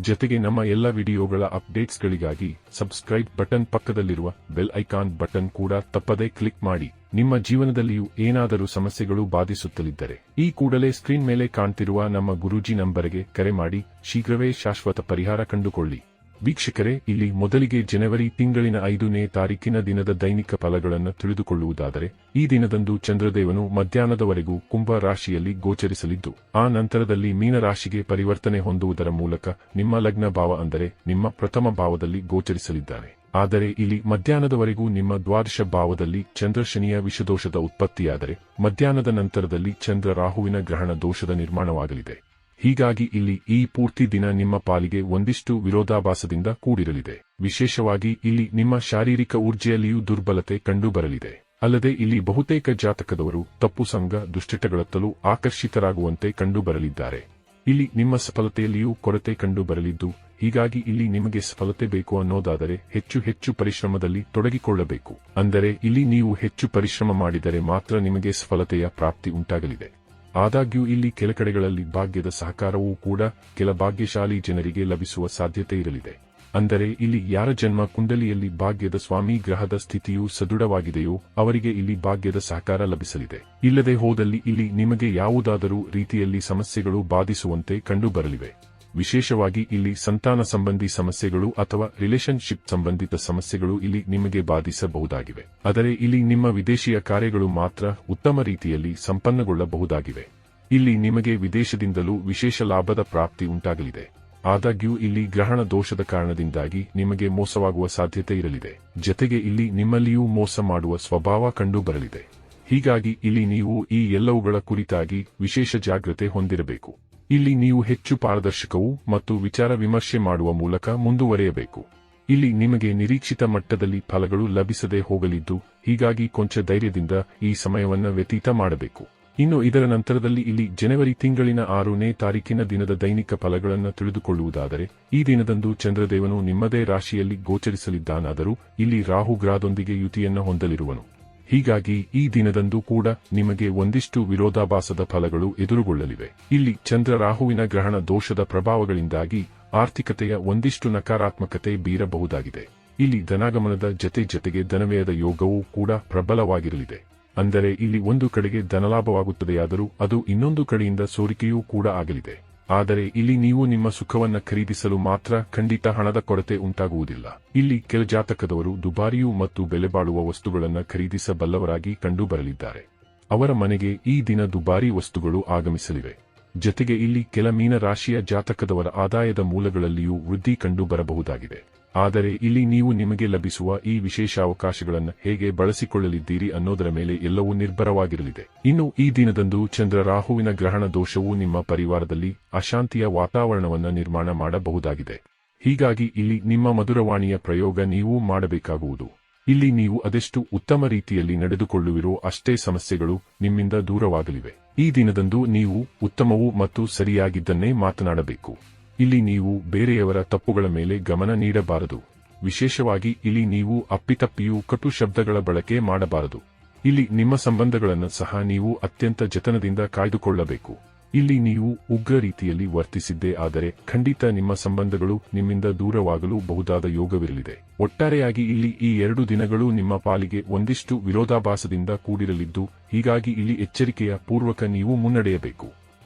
ಜೊತೆಗೆ ನಮ್ಮ ಎಲ್ಲ ವಿಡಿಯೋಗಳ ಅಪ್ಡೇಟ್ಸ್ಗಳಿಗಾಗಿ ಸಬ್ಸ್ಕ್ರೈಬ್ ಬಟನ್ ಪಕ್ಕದಲ್ಲಿರುವ ಬೆಲ್ ಐಕಾನ್ ಬಟನ್ ಕೂಡ ತಪ್ಪದೇ ಕ್ಲಿಕ್ ಮಾಡಿ. ನಿಮ್ಮ ಜೀವನದಲ್ಲಿಯೂ ಏನಾದರೂ ಸಮಸ್ಯೆಗಳು ಬಾಧಿಸುತ್ತಲಿದ್ದರೆ ಈ ಕೂಡಲೇ ಸ್ಕ್ರೀನ್ ಮೇಲೆ ಕಾಣ್ತಿರುವ ನಮ್ಮ ಗುರೂಜಿ ನಂಬರ್ಗೆ ಕರೆ ಮಾಡಿ. ಶೀಘ್ರವೇ ಶಾಶ್ವತ ಪರಿಹಾರ ಕಂಡುಕೊಳ್ಳಿ. ವೀಕ್ಷಕರೇ, ಇಲ್ಲಿ ಮೊದಲಿಗೆ ಜನವರಿ ತಿಂಗಳಿನ ಐದನೇ ತಾರೀಕಿನ ದಿನದ ದೈನಿಕ ಫಲಗಳನ್ನು ತಿಳಿದುಕೊಳ್ಳುವುದಾದರೆ, ಈ ದಿನದಂದು ಚಂದ್ರದೇವನು ಮಧ್ಯಾಹ್ನದವರೆಗೂ ಕುಂಭ ರಾಶಿಯಲ್ಲಿ ಗೋಚರಿಸಲಿದ್ದು, ಆ ನಂತರದಲ್ಲಿ ಮೀನರಾಶಿಗೆ ಪರಿವರ್ತನೆ ಹೊಂದುವುದರ ಮೂಲಕ ನಿಮ್ಮ ಲಗ್ನ ಭಾವ ಅಂದರೆ ನಿಮ್ಮ ಪ್ರಥಮ ಭಾವದಲ್ಲಿ ಗೋಚರಿಸಲಿದ್ದಾರೆ. ಆದರೆ ಇಲ್ಲಿ ಮಧ್ಯಾಹ್ನದವರೆಗೂ ನಿಮ್ಮ ದ್ವಾದಶ ಭಾವದಲ್ಲಿ ಚಂದ್ರ ಶನಿಯ ವಿಷದೋಷದ ಉತ್ಪತ್ತಿಯಾದರೆ, ಮಧ್ಯಾಹ್ನದ ನಂತರದಲ್ಲಿ ಚಂದ್ರ ರಾಹುವಿನ ಗ್ರಹಣ ದೋಷದ ನಿರ್ಮಾಣವಾಗಲಿದೆ. ಹೀಗಾಗಿ ಇಲ್ಲಿ ಈ ಪೂರ್ತಿ ದಿನ ನಿಮ್ಮ ಪಾಲಿಗೆ ಒಂದಿಷ್ಟು ವಿರೋಧಾಭಾಸದಿಂದ ಕೂಡಿರಲಿದೆ. ವಿಶೇಷವಾಗಿ ಇಲ್ಲಿ ನಿಮ್ಮ ಶಾರೀರಿಕ ಊರ್ಜೆಯಲ್ಲಿಯೂ ದುರ್ಬಲತೆ ಕಂಡುಬರಲಿದೆ. ಅಲ್ಲದೆ ಇಲ್ಲಿ ಬಹುತೇಕ ಜಾತಕದವರು ತಪ್ಪು ಸಂಘ ದುಶ್ಚಟಗಳತ್ತಲೂ ಆಕರ್ಷಿತರಾಗುವಂತೆ ಕಂಡುಬರಲಿದ್ದಾರೆ. ಇಲ್ಲಿ ನಿಮ್ಮ ಸಫಲತೆಯಲ್ಲಿಯೂ ಕೊರತೆ ಕಂಡುಬರಲಿದ್ದು, ಹೀಗಾಗಿ ಇಲ್ಲಿ ನಿಮಗೆ ಸಫಲತೆ ಬೇಕು ಅನ್ನೋದಾದರೆ ಹೆಚ್ಚು ಹೆಚ್ಚು ಪರಿಶ್ರಮದಲ್ಲಿ ತೊಡಗಿಕೊಳ್ಳಬೇಕು. ಅಂದರೆ ಇಲ್ಲಿ ನೀವು ಹೆಚ್ಚು ಪರಿಶ್ರಮ ಮಾಡಿದರೆ ಮಾತ್ರ ನಿಮಗೆ ಸಫಲತೆಯ ಪ್ರಾಪ್ತಿ ಉಂಟಾಗಲಿದೆ. ಆದಾಗ್ಯೂ ಇಲ್ಲಿ ಕೆಲ ಕಡೆಗಳಲ್ಲಿ ಭಾಗ್ಯದ ಸಹಕಾರವೂ ಕೂಡ ಕೆಲ ಭಾಗ್ಯಶಾಲಿ ಜನರಿಗೆ ಲಭಿಸುವ ಸಾಧ್ಯತೆ ಇರಲಿದೆ. ಅಂದರೆ ಇಲ್ಲಿ ಯಾರ ಜನ್ಮ ಕುಂಡಲಿಯಲ್ಲಿ ಭಾಗ್ಯದ ಸ್ವಾಮಿ ಗ್ರಹದ ಸ್ಥಿತಿಯು ಸದೃಢವಾಗಿದೆಯೋ ಅವರಿಗೆ ಇಲ್ಲಿ ಭಾಗ್ಯದ ಸಹಕಾರ ಲಭಿಸಲಿದೆ. ಇಲ್ಲದೆ ಹೋದಲ್ಲಿ ಇಲ್ಲಿ ನಿಮಗೆ ಯಾವುದಾದರೂ ರೀತಿಯಲ್ಲಿ ಸಮಸ್ಯೆಗಳು ಬಾಧಿಸುವಂತೆ ಕಂಡುಬರಲಿವೆ. ವಿಶೇಷವಾಗಿ ಇಲ್ಲಿ ಸಂತಾನ ಸಂಬಂಧಿ ಸಮಸ್ಯೆಗಳು ಅಥವಾ ರಿಲೇಶನ್ಶಿಪ್ ಸಂಬಂಧಿತ ಸಮಸ್ಯೆಗಳು ಇಲ್ಲಿ ನಿಮಗೆ ಬಾಧಿಸಬಹುದಾಗಿವೆ. ಆದರೆ ಇಲ್ಲಿ ನಿಮ್ಮ ವಿದೇಶಿಯ ಕಾರ್ಯಗಳು ಮಾತ್ರ ಉತ್ತಮ ರೀತಿಯಲ್ಲಿ ಸಂಪನ್ನಗೊಳ್ಳಬಹುದಾಗಿವೆ. ಇಲ್ಲಿ ನಿಮಗೆ ವಿದೇಶದಿಂದಲೂ ವಿಶೇಷ ಲಾಭದ ಪ್ರಾಪ್ತಿ ಉಂಟಾಗಲಿದೆ. ಆದಾಗ್ಯೂ ಇಲ್ಲಿ ಗ್ರಹಣ ದೋಷದ ಕಾರಣದಿಂದಾಗಿ ನಿಮಗೆ ಮೋಸವಾಗುವ ಸಾಧ್ಯತೆ ಇರಲಿದೆ. ಜತೆಗೆ ಇಲ್ಲಿ ನಿಮ್ಮಲ್ಲಿಯೂ ಮೋಸ ಮಾಡುವ ಸ್ವಭಾವ ಕಂಡುಬರಲಿದೆ. ಹೀಗಾಗಿ ಇಲ್ಲಿ ನೀವು ಈ ಎಲ್ಲವುಗಳ ಕುರಿತಾಗಿ ವಿಶೇಷ ಜಾಗ್ರತೆ ಹೊಂದಿರಬೇಕು. ಇಲ್ಲಿ ನೀವು ಹೆಚ್ಚು ಪಾರದರ್ಶಕವು ಮತ್ತು ವಿಚಾರ ವಿಮರ್ಶೆ ಮಾಡುವ ಮೂಲಕ ಮುಂದುವರೆಯಬೇಕು. ಇಲ್ಲಿ ನಿಮಗೆ ನಿರೀಕ್ಷಿತ ಮಟ್ಟದಲ್ಲಿ ಫಲಗಳು ಲಭಿಸದೆ ಹೋಗಲಿದ್ದು, ಹೀಗಾಗಿ ಕೊಂಚ ಧೈರ್ಯದಿಂದ ಈ ಸಮಯವನ್ನು ವ್ಯತೀತ ಮಾಡಬೇಕು. ಇನ್ನು ಇದರ ನಂತರದಲ್ಲಿ ಇಲ್ಲಿ ಜನವರಿ ತಿಂಗಳಿನ ಆರನೇ ತಾರೀಕಿನ ದಿನದ ದೈನಿಕ ಫಲಗಳನ್ನು ತಿಳಿದುಕೊಳ್ಳುವುದಾದರೆ, ಈ ದಿನದಂದು ಚಂದ್ರದೇವನು ನಿಮ್ಮದೇ ರಾಶಿಯಲ್ಲಿ ಗೋಚರಿಸಲಿದ್ದಾನಾದರೂ, ಇಲ್ಲಿ ರಾಹುಗ್ರಾದೊಂದಿಗೆ ಯುತಿಯನ್ನು ಯುತಿಯನ್ನ ಹೊಂದಲಿರುವನು. ಹೀಗಾಗಿ ಈ ದಿನದಂದು ಕೂಡ ನಿಮಗೆ ಒಂದಿಷ್ಟು ವಿರೋಧಾಭಾಸದ ಫಲಗಳು ಎದುರುಗೊಳ್ಳಲಿವೆ. ಇಲ್ಲಿ ಚಂದ್ರ ರಾಹುವಿನ ಗ್ರಹಣ ದೋಷದ ಪ್ರಭಾವಗಳಿಂದಾಗಿ ಆರ್ಥಿಕತೆಯ ಒಂದಿಷ್ಟು ನಕಾರಾತ್ಮಕತೆ ಬೀರಬಹುದಾಗಿದೆ. ಇಲ್ಲಿ ಧನಾಗಮನದ ಜತೆ ಜತೆಗೆ ಧನವ್ಯಯದ ಯೋಗವೂ ಕೂಡ ಪ್ರಬಲವಾಗಿರಲಿದೆ. ಅಂದರೆ ಇಲ್ಲಿ ಒಂದು ಕಡೆಗೆ ಧನಲಾಭವಾಗುತ್ತದೆಯಾದರೂ ಅದು ಇನ್ನೊಂದು ಕಡೆಯಿಂದ ಸೋರಿಕೆಯೂ ಕೂಡ ಆಗಲಿದೆ. ಆದರೆ ಇಲ್ಲಿ ನೀವು ನಿಮ್ಮ ಸುಖವನ್ನ ಖರೀದಿಸಲು ಮಾತ್ರ ಖಂಡಿತ ಹಣದ ಕೊರತೆ ಉಂಟಾಗುವುದಿಲ್ಲ. ಇಲ್ಲಿ ಕೆಲ ಜಾತಕದವರು ದುಬಾರಿಯು ಮತ್ತು ಬೆಲೆಬಾಳುವ ವಸ್ತುಗಳನ್ನು ಖರೀದಿಸಬಲ್ಲವರಾಗಿ ಕಂಡುಬರಲಿದ್ದಾರೆ. ಅವರ ಮನೆಗೆ ಈ ದಿನ ದುಬಾರಿ ವಸ್ತುಗಳು ಆಗಮಿಸಲಿವೆ. ಜತೆಗೆ ಇಲ್ಲಿ ಕೆಲ ಮೀನ ರಾಶಿಯ ಜಾತಕದವರ ಆದಾಯದ ಮೂಲಗಳಲ್ಲಿಯೂ ವೃದ್ಧಿ ಕಂಡುಬರಬಹುದಾಗಿದೆ. ಆದರೆ ಇಲ್ಲಿ ನೀವು ನಿಮಗೆ ಲಭಿಸುವ ಈ ವಿಶೇಷ ಅವಕಾಶಗಳನ್ನು ಹೇಗೆ ಬಳಸಿಕೊಳ್ಳಲಿದ್ದೀರಿ ಅನ್ನೋದರ ಮೇಲೆ ಎಲ್ಲವೂ ನಿರ್ಭರವಾಗಿರಲಿದೆ. ಇನ್ನು ಈ ದಿನದಂದು ಚಂದ್ರ ರಾಹುವಿನ ಗ್ರಹಣ ದೋಷವು ನಿಮ್ಮ ಪರಿವಾರದಲ್ಲಿ ಅಶಾಂತಿಯ ವಾತಾವರಣವನ್ನು ನಿರ್ಮಾಣ ಮಾಡಬಹುದಾಗಿದೆ. ಹೀಗಾಗಿ ಇಲ್ಲಿ ನಿಮ್ಮ ಮಧುರವಾಣಿಯ ಪ್ರಯೋಗ ನೀವು ಮಾಡಬೇಕಾಗುವುದು. ಇಲ್ಲಿ ನೀವು ಅದೆಷ್ಟು ಉತ್ತಮ ರೀತಿಯಲ್ಲಿ ನಡೆದುಕೊಳ್ಳುವಿರೋ ಅಷ್ಟೇ ಸಮಸ್ಯೆಗಳು ನಿಮ್ಮಿಂದ ದೂರವಾಗಲಿವೆ. ಈ ದಿನದಂದು ನೀವು ಉತ್ತಮವೂ ಮತ್ತು ಸರಿಯಾಗಿದ್ದನ್ನೇ ಮಾತನಾಡಬೇಕು. ಇಲ್ಲಿ ನೀವು ಬೇರೆಯವರ ತಪ್ಪುಗಳ ಮೇಲೆ ಗಮನ ನೀಡಬಾರದು. ವಿಶೇಷವಾಗಿ ಇಲ್ಲಿ ನೀವು ಅಪ್ಪಿತಪ್ಪಿಯೂ ಕಟು ಶಬ್ದಗಳ ಬಳಕೆ ಮಾಡಬಾರದು. ಇಲ್ಲಿ ನಿಮ್ಮ ಸಂಬಂಧಗಳನ್ನು ಸಹ ನೀವು ಅತ್ಯಂತ ಜತನದಿಂದ ಕಾಯ್ದುಕೊಳ್ಳಬೇಕು. ಇಲ್ಲಿ ನೀವು ಉಗ್ರ ರೀತಿಯಲ್ಲಿ ವರ್ತಿಸಿದ್ದೇ ಆದರೆ ಖಂಡಿತ ನಿಮ್ಮ ಸಂಬಂಧಗಳು ನಿಮ್ಮಿಂದ ದೂರವಾಗಲು ಬಹುದಾದ ಯೋಗವಿರಲಿದೆ. ಒಟ್ಟಾರೆಯಾಗಿ ಇಲ್ಲಿ ಈ ಎರಡು ದಿನಗಳು ನಿಮ್ಮ ಪಾಲಿಗೆ ಒಂದಿಷ್ಟು ವಿರೋಧಾಭಾಸದಿಂದ ಕೂಡಿರಲಿದ್ದು, ಹೀಗಾಗಿ ಇಲ್ಲಿ ಎಚ್ಚರಿಕೆಯ ಪೂರ್ವಕ ನೀವು ಮುನ್ನಡೆಯಬೇಕು.